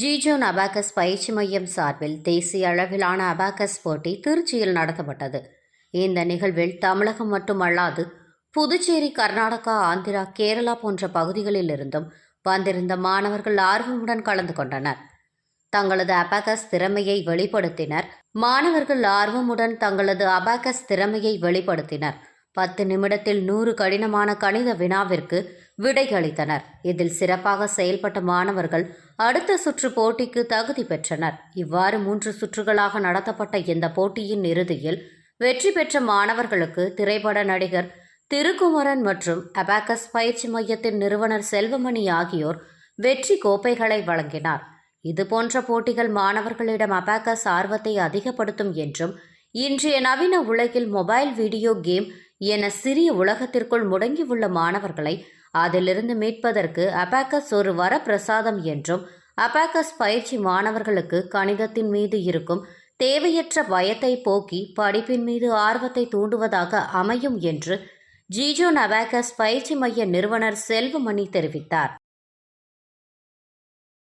ஜிஜோன் abacus பயிற்சி மையம் சார்பில் தேசிய அளவிலான அபாகஸ் போட்டி திருச்சியில் நடத்தப்பட்டது. இந்த நிகழ்வில் தமிழகம் மட்டுமல்லாது புதுச்சேரி கர்நாடகா ஆந்திரா கேரளா போன்ற பகுதிகளில் இருந்தும் வந்திருந்த மாணவர்கள் ஆர்வமுடன் கலந்து கொண்டனர். தங்களது அபாகஸ் திறமையை வெளிப்படுத்தினர். மாணவர்கள் ஆர்வமுடன் தங்களது அபாகஸ் திறமையை வெளிப்படுத்தினர். பத்து நிமிடத்தில் நூறு கடினமான கணித வினாவிற்கு விடையளித்தனர். இதில் சிறப்பாக செயல்பட்ட மாணவர்கள் அடுத்த சுற்று போட்டிக்கு தகுதி பெற்றனர். இவ்வாறு மூன்று சுற்றுகளாக நடத்தப்பட்ட இந்த போட்டியின் இறுதியில் வெற்றி பெற்ற மாணவர்களுக்கு திரைப்பட நடிகர் திருக்குமரன் மற்றும் அபாகஸ் பயிற்சி மையத்தின் நிறுவனர் செல்வமணி ஆகியோர் வெற்றி கோப்பைகளை வழங்கினார். இதுபோன்ற போட்டிகள் மாணவர்களிடம் அபாகஸ் ஆர்வத்தை அதிகப்படுத்தும் என்றும் இன்றைய நவீன உலகில் மொபைல் வீடியோ கேம் என சிறிய உலகத்திற்குள் முடங்கியுள்ள மாணவர்களை அதிலிருந்து மீட்பதற்கு அபாக்கஸ் ஒரு வரப்பிரசாதம் என்றும் அபாக்கஸ் பயிற்சி மாணவர்களுக்கு கணிதத்தின் மீது இருக்கும் தேவையற்ற பயத்தை போக்கி படிப்பின் மீது ஆர்வத்தை தூண்டுவதாக அமையும் என்று ஜிஜோன் அபாக்கஸ் பயிற்சி மைய நிறுவனர் செல்வமணி தெரிவித்தார்.